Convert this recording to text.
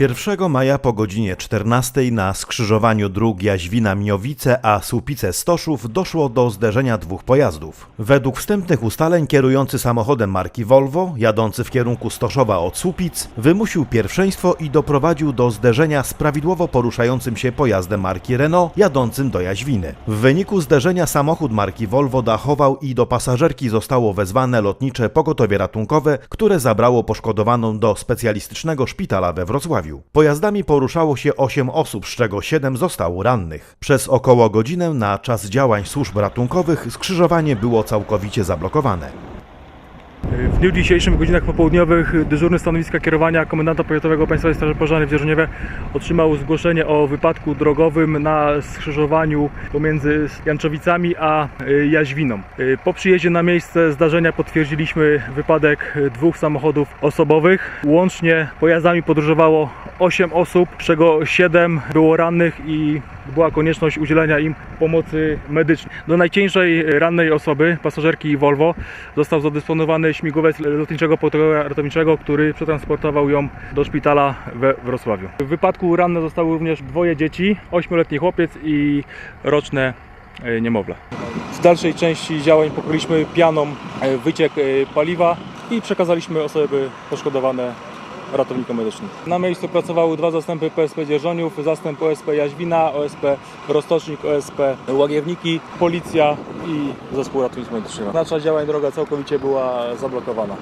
1 maja po godzinie 14 na skrzyżowaniu dróg Jaźwina-Miowice a Słupice-Stoszów doszło do zderzenia dwóch pojazdów. Według wstępnych ustaleń kierujący samochodem marki Volvo, jadący w kierunku Stoszowa od Słupic, wymusił pierwszeństwo i doprowadził do zderzenia z prawidłowo poruszającym się pojazdem marki Renault jadącym do Jaźwiny. W wyniku zderzenia samochód marki Volvo dachował i do pasażerki zostało wezwane lotnicze pogotowie ratunkowe, które zabrało poszkodowaną do specjalistycznego szpitala we Wrocławiu. Pojazdami poruszało się 8 osób, z czego 7 zostało rannych. Przez około godzinę na czas działań służb ratunkowych skrzyżowanie było całkowicie zablokowane. W dniu dzisiejszym w godzinach popołudniowych dyżurny stanowiska kierowania komendanta powiatowego Państwowej Straży Pożarnej w Dzierżoniowie otrzymał zgłoszenie o wypadku drogowym na skrzyżowaniu pomiędzy Janczowicami a y, Jaźwiną. Y, Po przyjeździe na miejsce zdarzenia potwierdziliśmy wypadek dwóch samochodów osobowych. Łącznie pojazdami podróżowało 8 osób, z czego 7 było rannych i była konieczność udzielenia im pomocy medycznej. Do najcieńszej rannej osoby, pasażerki Volvo, został zadysponowany śmigłowiec lotniczego pogotowia ratowniczego, który przetransportował ją do szpitala we Wrocławiu. W wypadku ranne zostały również dwoje dzieci, 8-letni chłopiec i roczne e, niemowlę. W dalszej części działań pokryliśmy pianą e, wyciek e, paliwa i przekazaliśmy osoby poszkodowane ratownikom medycznym. Na miejscu pracowały dwa zastępy PSP Dzierżoniów, zastęp OSP Jaźwina, OSP Rostocznik, OSP Łagiewniki, Policja i Zespół Ratownictwa Medycznego. Nasza działań droga całkowicie była zablokowana.